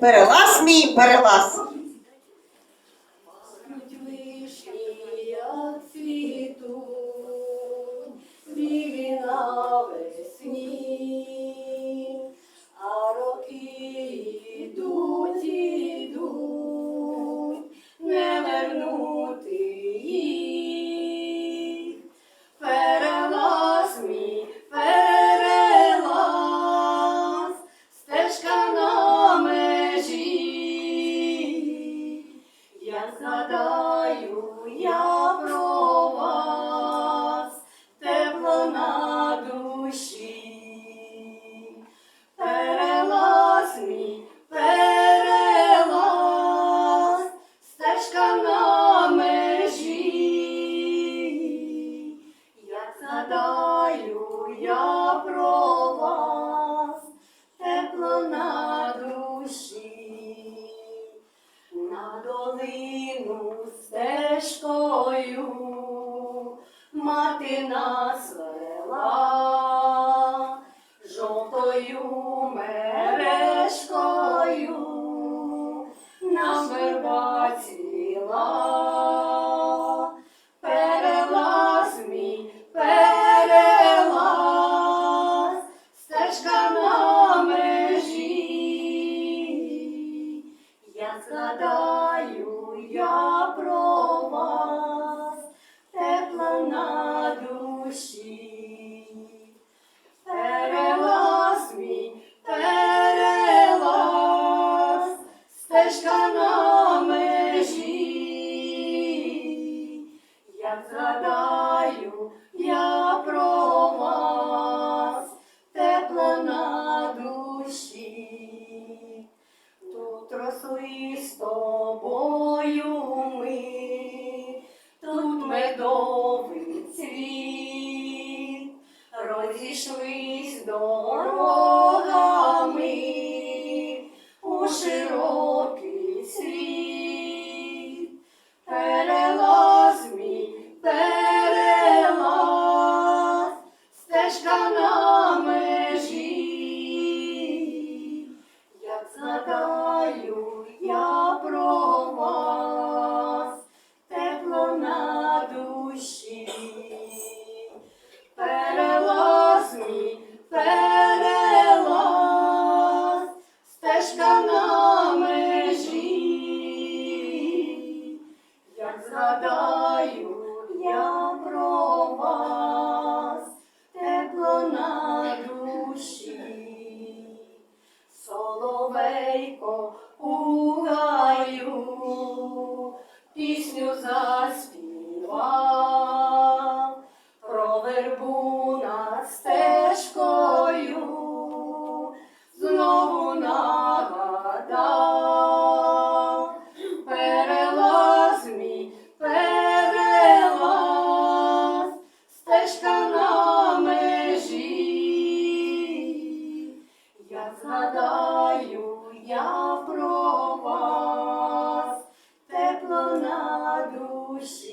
Перелаз мій, перелаз. згадаю я про вас, тепло на душі, на долину стежкою мати нас вела жовтою мережкою на вербаці. зросли з тобою ми, тут медовий цвіт, розійшлись дороги. страдаю я. Думаю я про вас, тепло на душі.